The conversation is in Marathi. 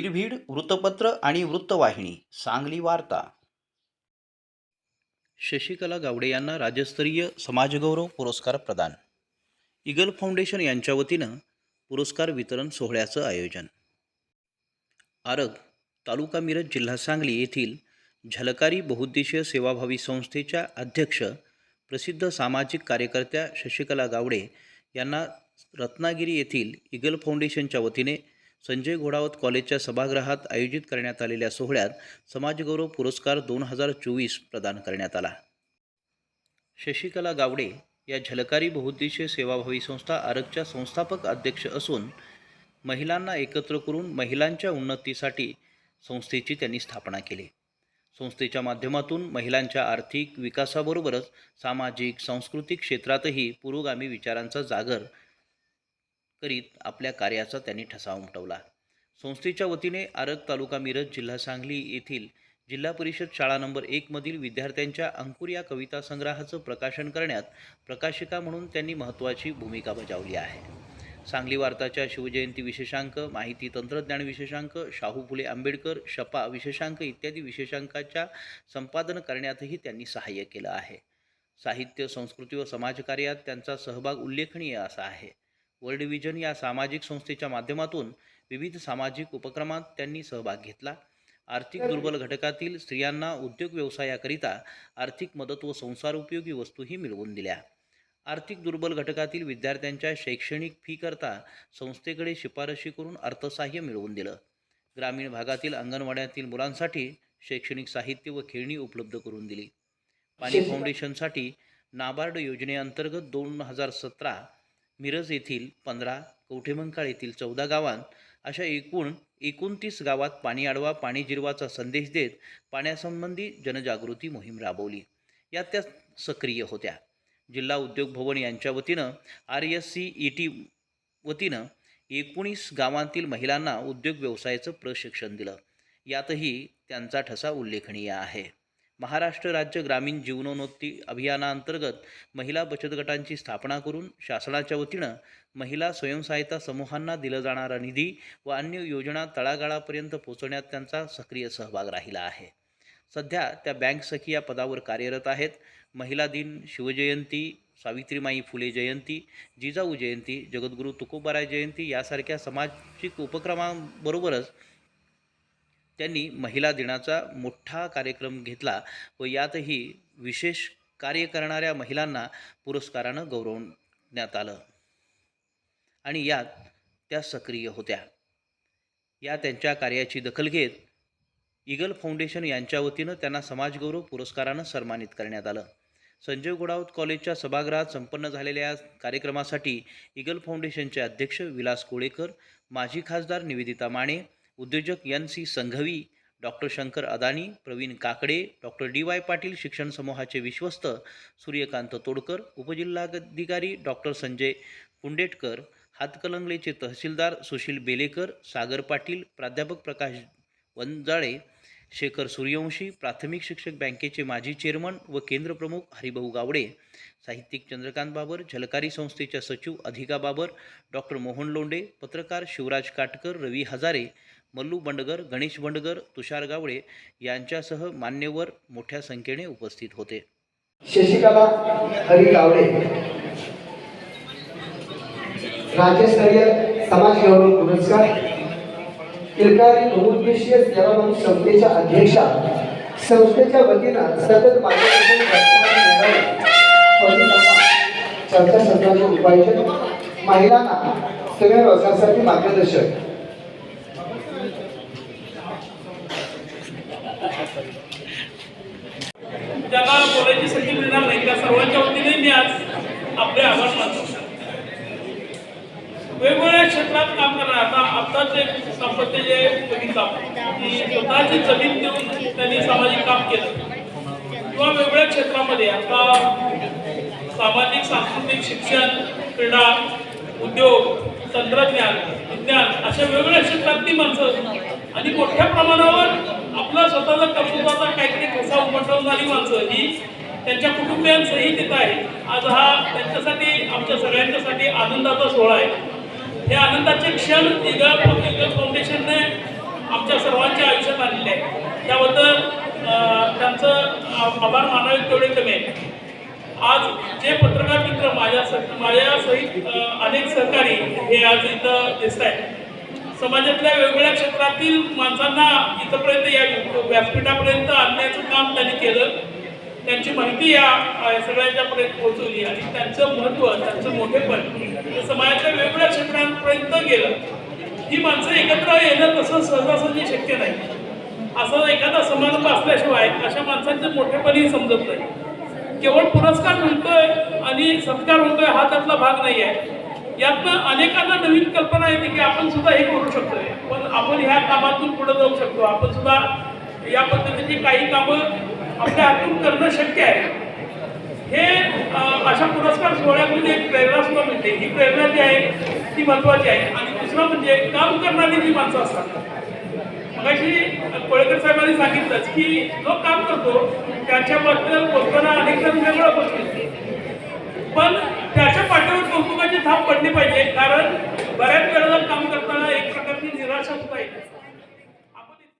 वृत्तपत्र आणि वृत्तवाहिनी सांगली वार्ता. शशिकला गावडे यांना राज्यस्तरीय समाजगौरव पुरस्कार प्रदान. इगल फाउंडेशन यांच्या वतीनं पुरस्कार वितरण सोहळ्याचं आयोजन. आरग तालुका मिरज जिल्हा सांगली येथील झलकारी बहुउद्देशीय सेवाभावी संस्थेच्या अध्यक्ष प्रसिद्ध सामाजिक कार्यकर्त्या शशिकला गावडे यांना रत्नागिरी येथील इगल फाउंडेशनच्या वतीने संजय घोडावत कॉलेजच्या सभागृहात आयोजित करण्यात आलेल्या सोहळ्यात समाजगौरव पुरस्कार दोन हजार चोवीस प्रदान करण्यात आला. शशिकला गावडे या झलकारी बहुउद्देशीय सेवाभावी संस्था आरगच्या संस्थापक अध्यक्ष असून महिलांना एकत्र करून महिलांच्या उन्नतीसाठी संस्थेची त्यांनी स्थापना केली. संस्थेच्या माध्यमातून महिलांच्या आर्थिक विकासाबरोबरच सामाजिक सांस्कृतिक क्षेत्रातही पुरोगामी विचारांचा जागर करीत आपल्या कार्याचा त्यांनी ठसा उमटवला. संस्थेच्या वतीने आरग तालुका मिरज जिल्हा सांगली येथील जिल्हा परिषद शाळा नंबर एकमधील विद्यार्थ्यांच्या अंकुर या कविता संग्रहाचं प्रकाशन करण्यात प्रकाशिका म्हणून त्यांनी महत्त्वाची भूमिका बजावली आहे. सांगली वार्ताच्या शिवजयंती विशेषांक माहिती तंत्रज्ञान विशेषांक शाहू फुले आंबेडकर शपा विशेषांक इत्यादी विशेषांकाच्या संपादन करण्यातही त्यांनी सहाय्य केलं आहे. साहित्य संस्कृती व समाजकार्यात त्यांचा सहभाग उल्लेखनीय असा आहे. वर्ल्ड विजन या सामाजिक संस्थेच्या माध्यमातून विविध सामाजिक उपक्रमात त्यांनी सहभाग घेतला. आर्थिक दुर्बल घटकातील स्त्रियांना उद्योग व्यवसायाकरिता आर्थिक मदत व संसार उपयोगी वस्तूही मिळवून दिल्या. आर्थिक दुर्बल घटकातील विद्यार्थ्यांच्या शैक्षणिक फीकरता संस्थेकडे शिफारशी करून अर्थसहाय्य मिळवून दिलं. ग्रामीण भागातील अंगणवाड्यातील मुलांसाठी शैक्षणिक साहित्य व खेळणी उपलब्ध करून दिली. पाणी फाउंडेशनसाठी नाबार्ड योजनेअंतर्गत दोन हजार सतरा मिरज येथील पंधरा कवठेमंकाळ येथील चौदा गावांत अशा एकूण एकोणतीस गावात पाणी अडवा पाणी जिरवाचा संदेश देत पाण्यासंबंधी जनजागृती मोहीम राबवली. यात त्या सक्रिय होत्या. जिल्हा उद्योग भवन यांच्या वतीनं R S C E T वतीनं एकोणीस गावांतील महिलांना उद्योग व्यवसायाचं प्रशिक्षण दिलं. यातही त्यांचा ठसा उल्लेखनीय आहे. महाराष्ट्र राज्य ग्रामीण जीवनोन्नती अभियानाअंतर्गत महिला बचत गटांची स्थापना करून शासनाच्या वतीनं महिला स्वयंसहायता समूहांना दिला जाणारा निधी व अन्य योजना तळागाळापर्यंत पोहोचवण्यात त्यांचा सक्रिय सहभाग राहिला आहे. सध्या त्या बँक सखी या पदावर कार्यरत आहेत. महिला दिन शिवजयंती सावित्रीमाई फुले जयंती जिजाऊ जयंती जगद्गुरू तुकोबाराय जयंती यासारख्या सामाजिक उपक्रमांबरोबरच त्यांनी महिला दिनाचा मोठा कार्यक्रम घेतला व यातही विशेष कार्य करणाऱ्या महिलांना पुरस्कारानं गौरवण्यात आलं. आणि यात त्या सक्रिय होत्या. या त्यांच्या कार्याची दखल घेत ईगल फाउंडेशन यांच्या वतीनं त्यांना समाजगौरव पुरस्कारानं सन्मानित करण्यात आलं. संजय गोडावत कॉलेजच्या सभागृहात संपन्न झालेल्या या कार्यक्रमासाठी ईगल फाउंडेशनचे अध्यक्ष विलास कोळेकर माजी खासदार निवेदिता माने उद्योजक N C Sanghvi doctor Shankar Adani Pravin Kakade doctor D Y Patil शिक्षण समूहाचे विश्वस्त सूर्यकांत तोडकर उपजिल्हाधिकारी डॉक्टर संजय कुंडेटकर हातकलंगलेचे तहसीलदार सुशील बेलेकर सागर पाटील प्राध्यापक प्रकाश वंजाळे शेखर सूर्यवंशी प्राथमिक शिक्षक बँकेचे माजी चेअरमन व केंद्रप्रमुख हरिभाऊ गावडे साहित्यिक चंद्रकांत बाबर झलकारी संस्थेच्या सचिव अधिका बाबर डॉक्टर मोहन लोंडे पत्रकार शिवराज काटकर रवी हजारे मल्लू बंडगर गणेश बंडगर तुषार गावडे यांच्यासह मान्यवर मोठ्या संख्येने उपस्थित होते. शशिकला हरी गावडे. राज्यस्तरीय समाज गौरव पुरस्कार किलकारी बहुउद्देशीय सेवाभावी संस्थेच्या अध्यक्षा. संस्थेच्या वतीनं सतत मार्गदर्शन चर्चासत्राचे उपायोजन महिलांना स्वयंरोजगारासाठी मार्गदर्शन ज्याला बोलायची संधी मिळणार नाही. त्या सर्वांच्या वतीने मी आज आपले आभार मानतो. वेगवेगळ्या क्षेत्रात काम करणार आता आत्ताच एक दाम्पत्य जे बघितलं की स्वतःची जमीन देऊन त्यांनी सामाजिक काम केलं. किंवा वेगवेगळ्या क्षेत्रामध्ये आता सामाजिक सांस्कृतिक शिक्षण क्रीडा उद्योग तंत्रज्ञान विज्ञान अशा वेगवेगळ्या क्षेत्रातली माणसं आणि मोठ्या प्रमाणावर आपला स्वतःचा कर्तृत्वाचा काहीतरी ठसा झाली माणसं. ही त्यांच्या कुटुंबियांसही तिथं आहे. आज हा त्यांच्यासाठी आमच्या सगळ्यांच्यासाठी आनंदाचा सोहळा आहे. हे आनंदाचे क्षण इगल इगल फाउंडेशनने आमच्या सर्वांच्या आयुष्यात आणलेले आहे त्याबद्दल अं, त्यांचं आभार मानावे तेवढे कमी आहे आज जे पत्रकार मित्र माझ्या स- माझ्या सहित अनेक सहकारी हे आज इथं दिसत आहेत समाजातल्या वेगवेगळ्या क्षेत्रातील माणसांना इथंपर्यंत या व्यासपीठापर्यंत आणण्याचं काम त्यांनी केलं. त्यांची माहिती या सगळ्यांच्यापर्यंत पोहोचवली आणि त्यांचं महत्त्व त्यांचं मोठेपण समाजातल्या वेगवेगळ्या क्षेत्रांपर्यंत गेलं. ही माणसं एकत्र येणं तसं सहजासहजी शक्य नाही. असा एखादा समारंभ असल्याशिवाय अशा माणसांचं मोठेपणही समजत नाही. केवळ पुरस्कार मिळतोय आणि सत्कार होतोय हा त्यातला भाग नाही आहे यातनं अनेकांना नवीन कल्पना येते की आपण सुद्धा हे करू शकतोय. पण आपण ह्या कामातून पुढे जाऊ शकतो. आपण सुद्धा या पद्धतीची काही कामं आपल्या हातून करणं शक्य आहे. हे अशा पुरस्कार सोहळ्यामध्ये एक प्रेरणा सुद्धा मिळते. ही प्रेरणा जी आहे ती महत्वाची आहे. आणि दुसरं म्हणजे काम करणारी जी माणसं असतात. मगाशी कोळेकर साहेबांनी सांगितलंच की जो काम करतो त्याच्याबद्दल बोलताना अनेक जण वेगळं बोलतील पण त्याच्या पाठीवर कौतुकाची थाप पडली पाहिजे कारण बऱ्याच वेळेला काम करताना एक प्रकारची निराशा होत आहे.